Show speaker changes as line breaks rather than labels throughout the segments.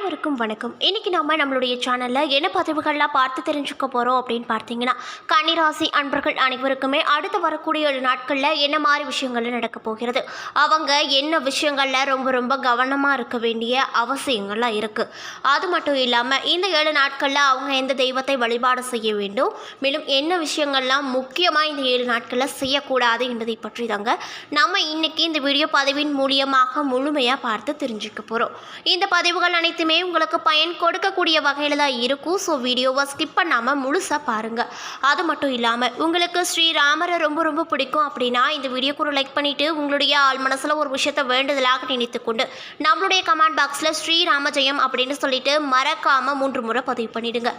அனைவருக்கும் வணக்கம். இன்னைக்கு நம்ம நம்மளுடைய சேனலில் என்ன பதிவுகள்லாம் பார்த்து தெரிஞ்சுக்க போகிறோம் அப்படின்னு பார்த்தீங்கன்னா கன்னிராசி அன்பர்கள் அனைவருக்குமே அடுத்து வரக்கூடிய ஏழு நாட்களில் என்ன மாதிரி விஷயங்கள் நடக்க போகிறது? அவங்க என்ன விஷயங்களில் ரொம்ப ரொம்ப கவனமாக இருக்க வேண்டிய அவசியங்கள்லாம் இருக்குது அது மட்டும் இல்லாமல் இந்த ஏழு நாட்களில் அவங்க எந்த தெய்வத்தை வழிபாடு செய்ய வேண்டும்? மேலும் என்ன விஷயங்கள்லாம் முக்கியமாக இந்த ஏழு நாட்களில் செய்யக்கூடாது என்பதை பற்றி தாங்க நம்ம இன்றைக்கி இந்த வீடியோ பதிவின் மூலியமாக முழுமையாக பார்த்து தெரிஞ்சுக்க போகிறோம் இந்த பதிவுகள் அனைத்துமே உங்களுக்கு பயன் கொடுக்கக்கூடிய வகையில் தான் இருக்கும். ஸோ வீடியோவை ஸ்கிப் பண்ணாமல் முழுசாக பாருங்கள் அது மட்டும் இல்லாமல் உங்களுக்கு ஸ்ரீராமரை ரொம்ப ரொம்ப பிடிக்கும் அப்படின்னா இந்த வீடியோக்கு ஒரு லைக் பண்ணிவிட்டு உங்களுடைய ஆள் மனசில் ஒரு விஷயத்தை வேண்டுதலாக நினைத்துக்கொண்டு நம்மளுடைய கமெண்ட் பாக்ஸில் ஸ்ரீராம ஜெயம் அப்படின்னு சொல்லிட்டு மறக்காமல் மூன்று முறை பதிவு பண்ணிடுங்க.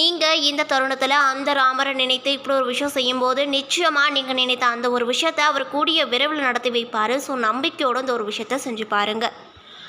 நீங்கள் இந்த தருணத்தில் அந்த ராமரை நினைத்து இப்படி ஒரு விஷயம் செய்யும்போது நிச்சயமாக நீங்கள் நினைத்த அந்த ஒரு விஷயத்தை அவர் கூடிய விரைவில் நடத்தி வைப்பார். ஸோ நம்பிக்கையோடு இந்த ஒரு விஷயத்தை செஞ்சு பாருங்கள்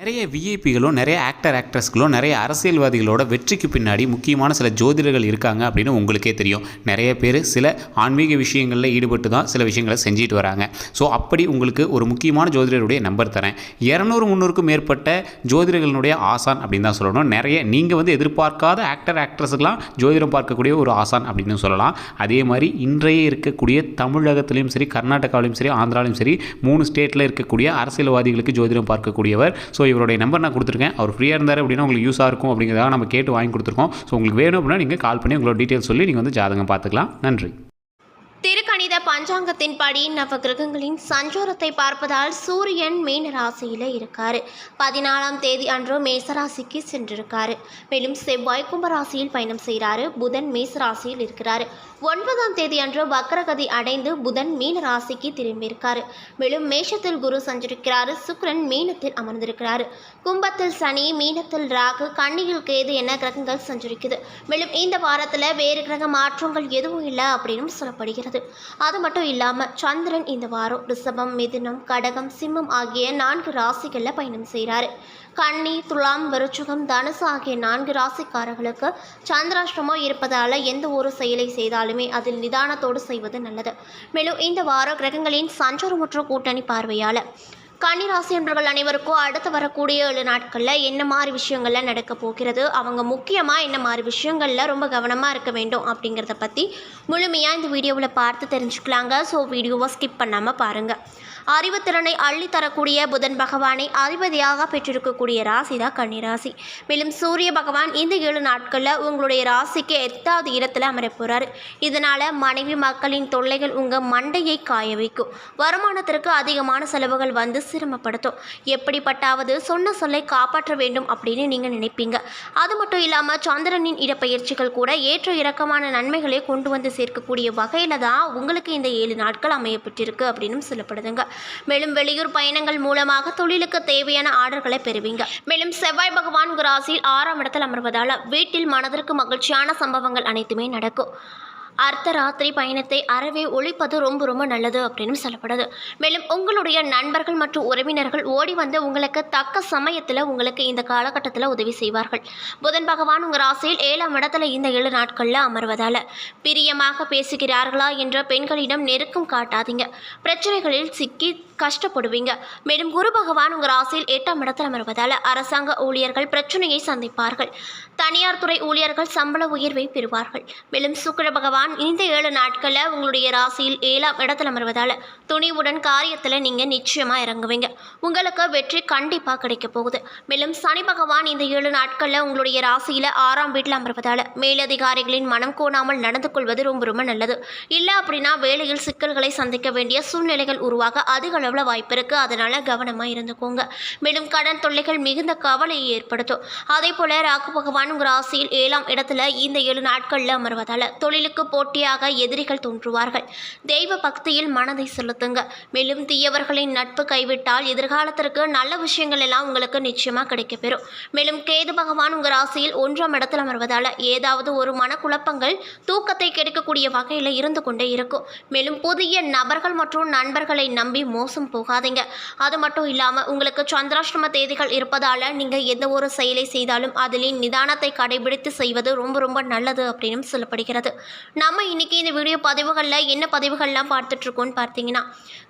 நிறைய விஐபிகளும் நிறைய ஆக்டர் ஆக்ட்ரஸ்களும் நிறைய அரசியல்வாதிகளோட வெற்றிக்கு பின்னாடி முக்கியமான சில ஜோதிடர்கள் இருக்காங்க அப்படின்னு உங்களுக்கே தெரியும். நிறைய பேர் சில ஆன்மீக விஷயங்களில் ஈடுபட்டு தான் சில விஷயங்களை செஞ்சுட்டு வராங்க. ஸோ அப்படி உங்களுக்கு ஒரு முக்கியமான ஜோதிடருடைய நம்பர் தரேன். இரநூறு முந்நூறுக்கும் மேற்பட்ட ஜோதிடர்களுடைய ஆசான் அப்படின்னு தான் சொல்லணும். நிறைய நீங்கள் வந்து எதிர்பார்க்காத ஆக்டர் ஆக்ட்ரஸுக்கெலாம் ஜோதிடம் பார்க்கக்கூடிய ஒரு ஆசான் அப்படின்னு சொல்லலாம். அதே மாதிரி இன்றைய இருக்கக்கூடிய தமிழகத்திலையும் சரி கர்நாடகாவிலையும் சரி ஆந்திராலையும் சரி மூணு ஸ்டேட்டில் இருக்கக்கூடிய அரசியல்வாதிகளுக்கு ஜோதிடம் பார்க்கக்கூடியவர். ஸோ இவருடைய நம்பர் நான் கொடுத்துருக்கேன். அவர் ஃப்ரீயாக இருந்தார் அப்படின்னா உங்களுக்கு யூஸாக இருக்கும் அப்படிங்கிறதாக நம்ம கேட்டு வாங்கி கொடுத்துருக்கோம். ஸோ உங்களுக்கு வேணும் அப்படின்னா நீங்கள் கால் பண்ணி உங்களோட டீட்டெயில் சொல்லி நீங்கள் வந்து ஜாதகம் பார்த்துக்கலாம். நன்றி.
பஞ்சாங்கத்தின்படி நவ கிரகங்களின் சஞ்சாரத்தை பார்ப்பதால் சூரியன் மீன ராசியில் இருக்காரு. பதினாலாம் தேதி அன்று மேசராசிக்கு சென்றிருக்காரு. மேலும் செவ்வாய் கும்பராசியில் பயணம் செய்கிறாரு. புதன் மேசராசியில் இருக்கிறார். இருக்கிறாரு ஒன்பதாம் தேதி அன்று வக்கரகதி அடைந்து புதன் மீன ராசிக்கு திரும்பியிருக்காரு. மேலும் மேஷத்தில் குரு சஞ்சரிக்கிறாரு. சுக்ரன் மீனத்தில் அமர்ந்திருக்கிறாரு. கும்பத்தில் சனி மீனத்தில் ராகு கண்ணியில் கேது என கிரகங்கள் சஞ்சரிக்குது. மேலும் இந்த வாரத்தில் வேறு கிரக மாற்றங்கள் எதுவும் இல்லை அப்படின்னு சொல்லப்படுகிறது. அது மட்டும் மட்டும் இல்லாமல் சந்திரன் இந்த வாரம் ரிஷபம் மிதுனம் கடகம் சிம்மம் ஆகிய நான்கு ராசிகளில் பயணம் செய்கிறாரு கன்னி துலாம் விருச்சுகம் தனுசு ஆகிய நான்கு ராசிக்காரர்களுக்கு சந்திராஷ்டமம் இருப்பதால் எந்த ஒரு செயலை செய்தாலுமே அதில் நிதானத்தோடு செய்வது நல்லது. மேலும் இந்த வாரம் கிரகங்களின் சஞ்சாரமற்ற கூட்டணி பார்வையால் கன்னிராசி என்பவர்கள் அனைவருக்கும் அடுத்து வரக்கூடிய ஏழு நாட்களில் என்ன மாதிரி விஷயங்கள்லாம் நடக்க போகிறது? அவங்க முக்கியமாக என்ன மாதிரி விஷயங்களில் ரொம்ப கவனமாக இருக்க வேண்டும் அப்படிங்கிறத பற்றி முழுமையாக இந்த வீடியோவில் பார்த்து தெரிஞ்சுக்கலாங்க. ஸோ வீடியோவை ஸ்கிப் பண்ணாமல் பாருங்கள் அறிவுத்திறனை அள்ளித்தரக்கூடிய புதன் பகவானை அதிபதியாக பெற்றிருக்கக்கூடிய ராசி தான் கன்னிராசி மேலும் சூரிய பகவான் இந்த ஏழு நாட்களில் உங்களுடைய ராசிக்கு எட்டாவது இடத்துல அமரப்போகிறார் இதனால் மனைவி மக்களின் தொல்லைகள் உங்கள் மண்டையை காய வைக்கும். வருமானத்திற்கு அதிகமான செலவுகள் வந்து சிரமப்படுத்தும். எப்படிப்பட்டாவது சொன்ன சொல்லை காப்பாற்ற வேண்டும் அப்படின்னு நீங்கள் நினைப்பீங்க. அது மட்டும் இல்லாமல் சந்திரனின் இடப்பெயர்ச்சிகள் கூட ஏற்ற இறக்கமான நன்மைகளை கொண்டு வந்து சேர்க்கக்கூடிய வகையில் தான் உங்களுக்கு இந்த ஏழு நாட்கள் அமையப்பட்டிருக்கு அப்படின்னு சொல்லப்படுதுங்க. மேலும் வெளியூர் பயணங்கள் மூலமாக தொழிலுக்கு தேவையான ஆர்டர்களை பெறுவீங்க. மேலும் செவ்வாய் பகவான் உங்க ராசியில் ஆறாம் இடத்தில் அமர்வதால் வீட்டில் மனதிற்கு மகிழ்ச்சியான சம்பவங்கள் அனைத்துமே நடக்கும். அர்த்தராத்திரி பயணத்தை அறவே ஒழிப்பது ரொம்ப ரொம்ப நல்லது அப்படின்னு சொல்லப்படுது. மேலும் உங்களுடைய நண்பர்கள் மற்றும் உறவினர்கள் ஓடி வந்து உங்களுக்கு தக்க சமயத்தில் உங்களுக்கு இந்த காலகட்டத்தில் உதவி செய்வார்கள். புதன் பகவான் உங்கள் ராசியில் ஏழாம் இடத்துல இந்த ஏழு நாட்களில் அமர்வதால் பிரியமாக பேசுகிறார்களா என்ற பெண்களிடம் நெருக்கம் காட்டாதீங்க. பிரச்சனைகளில் சிக்கி கஷ்டப்படுவீங்க. மேலும் குரு பகவான் உங்கள் ராசியில் எட்டாம் இடத்தில் அமர்வதால் அரசாங்க ஊழியர்கள் பிரச்சனையை சந்திப்பார்கள். தனியார் துறை ஊழியர்கள் சம்பள உயர்வை பெறுவார்கள். மேலும் சுக்கிர பகவான் இந்த ஏழு நாட்களில் உங்களுடைய ராசியில் ஏழாம் இடத்தில் அமர்வதால் துணிவுடன் காரியத்தில் நீங்கள் நிச்சயமாக இறங்குவீங்க. உங்களுக்கு வெற்றி கண்டிப்பாக கிடைக்க போகுது. மேலும் சனி பகவான் இந்த ஏழு நாட்களில் உங்களுடைய ராசியில் ஆறாம் வீட்டில் அமர்வதால் மேலதிகாரிகளின் மனம் கோணாமல் நடந்து கொள்வது ரொம்ப ரொம்ப நல்லது. இல்லை அப்படின்னா வேலையில் சிக்கல்களை சந்திக்க வேண்டிய சூழ்நிலைகள் உருவாக அதிக அளவில் வாய்ப்பு இருக்குது அதனால் கவனமாக இருந்துக்கோங்க. மேலும் கடன் தொல்லைகள் மிகுந்த கவலையை ஏற்படுத்தும். அதே போல் ராகு பகவான் உங்கள் ராசியில் ஏழாம் இடத்துல இந்த ஏழு நாட்களில் அமர்வதால் தொழிலுக்கு போட்டியாக எதிரிகள் தோன்றுவார்கள். தெய்வ பக்தியில் மனதை செலுத்துங்க. மேலும் தீயவர்களின் நட்பு கைவிட்டால் எதிர்காலத்திற்கு நல்ல விஷயங்கள் எல்லாம் உங்களுக்கு நிச்சயமாக கிடைக்கப்பெறும். மேலும் கேது பகவான் உங்கள் ராசியில் ஒன்றாம் இடத்தில் அமர்வதால் ஏதாவது ஒரு மனக்குழப்பங்கள் தூக்கத்தை கெடுக்கக்கூடிய வகையில் இருந்து கொண்டே இருக்கும். மேலும் புதிய நபர்கள் மற்றும் நண்பர்களை நம்பி மோசம் போகாதீங்க. அது மட்டும் இல்லாமல் உங்களுக்கு சந்திராஷ்டம தேதிகள் இருப்பதால் நீங்கள் எந்த ஒரு செயலை செய்தாலும் அதிலே நிதானத்தை கடைபிடித்து செய்வது ரொம்ப ரொம்ப நல்லது அப்படின்னு சொல்லப்படுகிறது. நம்ம இன்னைக்கு இந்த வீடியோ பதிவுகளில் என்ன பதிவுகள்லாம் பார்த்துட்ருக்கோன்னு பார்த்தீங்கன்னா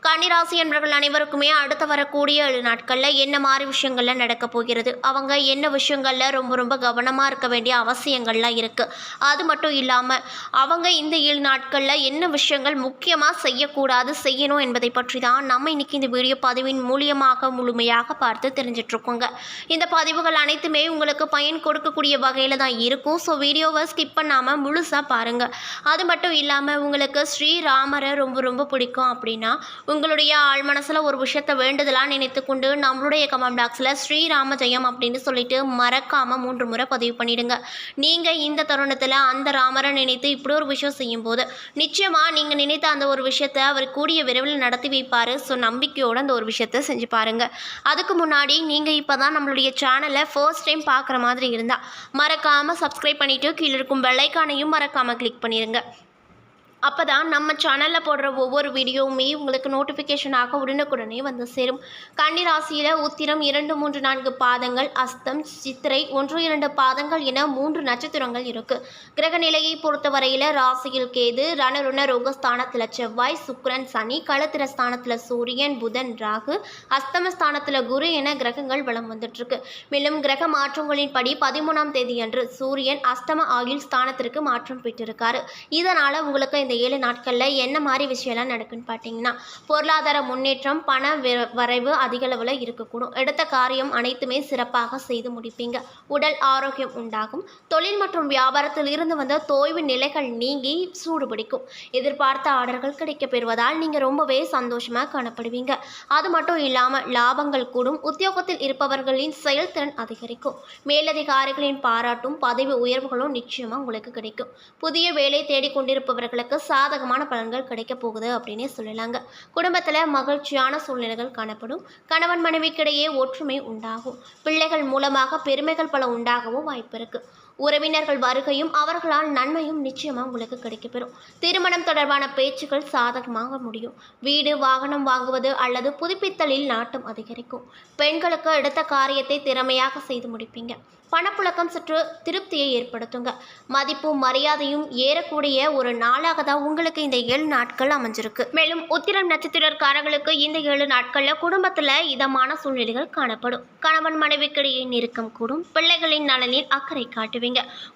கன்னிராசி என்பவர்கள் அனைவருக்குமே அடுத்து வரக்கூடிய ஏழு நாட்களில் என்ன மாதிரி விஷயங்கள்லாம் நடக்க போகிறது அவங்க என்ன விஷயங்களில் ரொம்ப ரொம்ப கவனமாக இருக்க வேண்டிய அவசியங்கள்லாம் இருக்குது அது மட்டும் இல்லாமல் அவங்க இந்த ஏழு நாட்களில் என்ன விஷயங்கள் முக்கியமாக செய்யக்கூடாது செய்யணும் என்பதை பற்றி தான் நம்ம இன்னைக்கு இந்த வீடியோ பதிவின் மூலியமாக முழுமையாக பார்த்து தெரிஞ்சிட்ருக்கோங்க. இந்த பதிவுகள் அனைத்துமே உங்களுக்கு பயன் கொடுக்கக்கூடிய வகையில் தான் இருக்கும். ஸோ வீடியோவை ஸ்கிப் பண்ணாமல் முழுசாக பாருங்கள் அது மட்டும் இல்லாமல் உங்களுக்கு ஸ்ரீராமரை ரொம்ப ரொம்ப பிடிக்கும் அப்படின்னா உங்களுடைய ஆழ் மனசில் ஒரு விஷயத்தை வேண்டுதலாக நினைத்து கொண்டு நம்மளுடைய கமெண்ட் பாக்ஸில் ஸ்ரீராம ஜெயம் அப்படின்னு சொல்லிட்டு மறக்காமல் மூன்று முறை பதிவு பண்ணிடுங்க. நீங்கள் இந்த தருணத்தில் அந்த ராமரை நினைத்து இப்படி ஒரு விஷயம் செய்யும்போது நிச்சயமாக நீங்கள் நினைத்த அந்த ஒரு விஷயத்தை அவர் கூடிய விரைவில் நடத்தி வைப்பார். ஸோ நம்பிக்கையோடு அந்த ஒரு விஷயத்தை செஞ்சு பாருங்கள் அதுக்கு முன்னாடி நீங்கள் இப்போ தான் நம்மளுடைய சேனலை ஃபர்ஸ்ட் டைம் பார்க்குற மாதிரி இருந்தால் மறக்காமல் சப்ஸ்கிரைப் பண்ணிவிட்டு கீழே இருக்கும் பெல்லைக்கானையும் மறக்காமல் கிளிக் பண்ணிடுங்க பண்ணுங்கள் அப்போ தான் நம்ம சேனலில் போடுற ஒவ்வொரு வீடியோவுமே உங்களுக்கு நோட்டிஃபிகேஷனாக உடனுக்குடனே வந்து சேரும். கன்னி ராசியில் உத்திரம் இரண்டு மூன்று நான்கு பாதங்கள் அஸ்தம் சித்திரை ஒன்று இரண்டு பாதங்கள் என மூன்று நட்சத்திரங்கள் இருக்குது கிரக நிலையை பொறுத்தவரையில் ராசியில் கேது ரணருண ரோகஸ்தானத்தில் செவ்வாய் சுக்கிரன் சனி களத்திர ஸ்தானத்தில் சூரியன் புதன் ராகு அஸ்தமஸ்தானத்தில் குரு என கிரகங்கள் வலம் வந்துட்டுருக்கு. மேலும் கிரக மாற்றங்களின் படி பதிமூணாம் தேதி அன்று சூரியன் அஸ்தம ஆயுள் ஸ்தானத்திற்கு மாற்றம் பெற்றிருக்காரு. இதனால் உங்களுக்கு இந்த ஏழு நாட்களில் என்ன மாதிரி விஷயம்லாம் நடக்குன்னு பார்த்தீங்கன்னா பொருளாதார முன்னேற்றம் பண வரைவு அதிகளவில் இருக்கக்கூடும். எடுத்த காரியம் அனைத்துமே சிறப்பாக செய்து முடிப்பீங்க. உடல் ஆரோக்கியம் உண்டாகும். தொழில் மற்றும் வியாபாரத்தில் இருந்து வந்த தோய்வு நிலைகள் நீங்கி சூடு பிடிக்கும். எதிர்பார்த்த ஆர்டர்கள் கிடைக்கப் பெறுவதால் நீங்கள் ரொம்பவே சந்தோஷமாக காணப்படுவீங்க. அது மட்டும் இல்லாமல் லாபங்கள் கூடும். உத்தியோகத்தில் இருப்பவர்களின் செயல்திறன் அதிகரிக்கும். மேலதிகாரிகளின் பாராட்டும் பதவி உயர்வுகளும் நிச்சயமாக உங்களுக்கு கிடைக்கும். புதிய வேலை தேடிக்கொண்டிருப்பவர்களுக்கு சாதகமான பலன்கள் கிடைக்க போகுது அப்படின்னே சொல்லலாங்க. குடும்பத்தில் மகிழ்ச்சியான சூழ்நிலைகள் காணப்படும். கணவன் மனைவிக்கிடையே ஒற்றுமை உண்டாகும். பிள்ளைகள் மூலமாக பெருமைகள் பல உண்டாகவும் வாய்ப்பு இருக்கு. உறவினர்கள் வருகையும் அவர்களால் நன்மையும் நிச்சயமாக உங்களுக்கு கிடைக்கப்பெறும். திருமணம் தொடர்பான பேச்சுக்கள் சாதகமாக முடியும். வீடு வாகனம் வாங்குவது அல்லது புதுப்பித்தலில் நாட்டம் அதிகரிக்கும். பெண்களுக்கு எடுத்த காரியத்தை திறமையாக செய்து முடிப்பீங்க. பணப்புழக்கம் சற்று திருப்தியை ஏற்படுத்துங்க. மதிப்பும் மரியாதையும் ஏறக்கூடிய ஒரு நாளாக தான் உங்களுக்கு இந்த ஏழு நாட்கள் அமைஞ்சிருக்கு. மேலும் உத்திரம் நட்சத்திரக்காரர்களுக்கு இந்த ஏழு நாட்களில் குடும்பத்தில் இதமான சூழ்நிலைகள் காணப்படும். கணவன் மனைவிக்கிடையே நெருக்கம் கூடும். பிள்ளைகளின் நலனில் அக்கறை காட்டுவீங்க.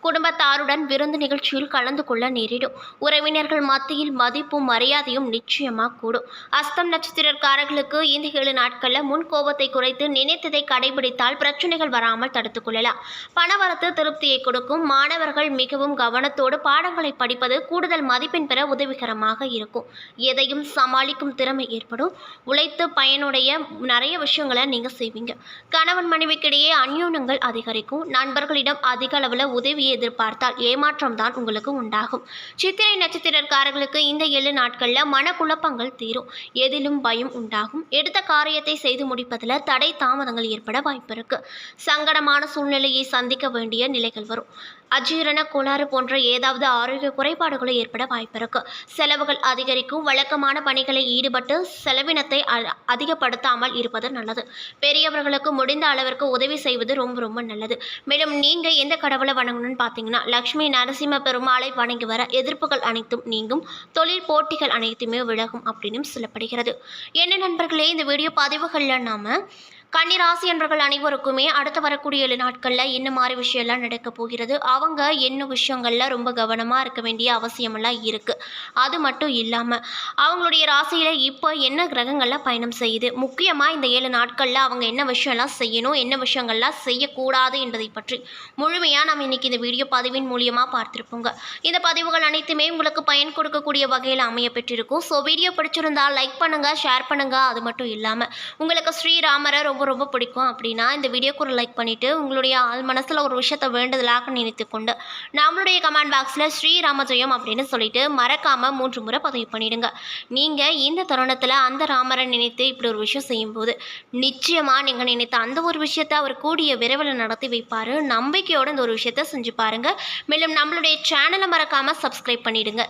குடும்பத்தாருடன் விருந்து நிகழ்ச்சியில் கலந்து கொள்ள நேரிடும். உறவினர்கள் மத்தியில் மதிப்பும் மரியாதையும் நிச்சயமாக கூடும். அஸ்தம் நட்சத்திரக்காரர்களுக்கு இந்த ஏழு நாட்களில் முன் கோபத்தை குறைத்து நினைத்ததை கடைபிடித்தால் பிரச்சனைகள் வராமல் தடுத்துக் கொள்ளலாம். பணவரத்து திருப்தியை கொடுக்கும். மாணவர்கள் மிகவும் கவனத்தோடு பாடங்களை படிப்பது கூடுதல் மதிப்பெண் பெற உதவிகரமாக இருக்கும். எதையும் சமாளிக்கும் திறமை ஏற்படும். உழைத்து பயனுடைய நிறைய விஷயங்களை நீங்கள் செய்வீங்க. கணவன் மனைவிக்கிடையே அந்யோன்யங்கள் அதிகரிக்கும். நண்பர்களிடம் அதிக அளவில் உதவியை எதிர்பார்த்தால் ஏமாற்றம் தான் உங்களுக்கு உண்டாகும். சித்திரை நட்சத்திரக்காரர்களுக்கு இந்த ஏழு நாட்களில் மனக்குழப்பங்கள் தீரும். எதிலும் பயம் உண்டாகும். எடுத்த காரியத்தை செய்து முடிப்பதில் தடை தாமதங்கள் ஏற்பட வாய்ப்பு இருக்கு சங்கடமான சூழ்நிலையை சந்திக்க வேண்டிய நிலைகள் வரும். அஜீரண கோளாறு போன்ற ஏதாவது ஆரோக்கிய குறைபாடுகளும் ஏற்பட வாய்ப்பிருக்கு. செலவுகள் அதிகரிக்கும். வழக்கமான பணிகளில் ஈடுபட்டு செலவினத்தை அ- அதிகப்படுத்தாமல் இருப்பது நல்லது. பெரியவர்களுக்கு முடிந்த அளவிற்கு உதவி செய்வது ரொம்ப ரொம்ப நல்லது. மேலும் நீங்கள் எந்த கடவுளை வணங்கணும்னு பார்த்தீங்கன்னா லக்ஷ்மி நரசிம்ம பெருமாளை வணங்கி வர எதிர்ப்புகள் அனைத்தும் நீங்கும். தொழில் போட்டிகள் அனைத்துமே விலகும் அப்படின்னு சொல்லப்படுகிறது. என்ன நண்பர்களே இந்த வீடியோ பதிவுகளில் நாம் கன்னிராசி என்றவர்கள் அனைவருக்குமே அடுத்து வரக்கூடிய ஏழு நாட்களில் என்ன மாதிரி விஷயம்லாம் நடக்க போகிறது. அவங்க என்ன விஷயங்களில் ரொம்ப கவனமாக இருக்க வேண்டிய அவசியமெல்லாம் இருக்குது அது மட்டும் இல்லாமல் அவங்களுடைய ராசியில் இப்போ என்ன கிரகங்கள்லாம் பயணம் செய்யுது? முக்கியமாக இந்த ஏழு நாட்களில் அவங்க என்ன விஷயம்லாம் செய்யணும்? என்ன விஷயங்கள்லாம் செய்யக்கூடாது என்பதை பற்றி முழுமையாக நம்ம இன்றைக்கி இந்த வீடியோ பதிவின் மூலியமாக பார்த்துருப்போங்க. இந்த பதிவுகள் அனைத்துமே உங்களுக்கு பயன் கொடுக்கக்கூடிய வகையில் அமைய பெற்றிருக்கும். ஸோ வீடியோ பிடிச்சிருந்தால் லைக் பண்ணுங்கள் ஷேர் பண்ணுங்கள் அது மட்டும் இல்லாமல் உங்களுக்கு ஸ்ரீராமரை ரொம்ப ரொம்ப ரொம்ப பிடிக்கும் அப்படின்னா இந்த வீடியோக்கு ஒரு லைக் பண்ணிவிட்டு உங்களுடைய ஆள் மனசில் ஒரு விஷயத்தை வேண்டுதலாக நினைத்து கொண்டு நம்மளுடைய கமெண்ட் பாக்ஸில் ஸ்ரீராமஜெயம் அப்படின்னு சொல்லிட்டு மறக்காமல் மூன்று முறை பதிவு பண்ணிவிடுங்க நீங்கள் இந்த தருணத்தில் அந்த ராமரை நினைத்து இப்படி ஒரு விஷயம் செய்யும்போது நிச்சயமாக நீங்கள் நினைத்த அந்த ஒரு விஷயத்தை அவர் கூடிய விரைவில் நடத்தி வைப்பார். நம்பிக்கையோடு இந்த ஒரு விஷயத்தை செஞ்சு பாருங்கள் மேலும் நம்மளுடைய சேனலை மறக்காமல் சப்ஸ்கிரைப் பண்ணிவிடுங்க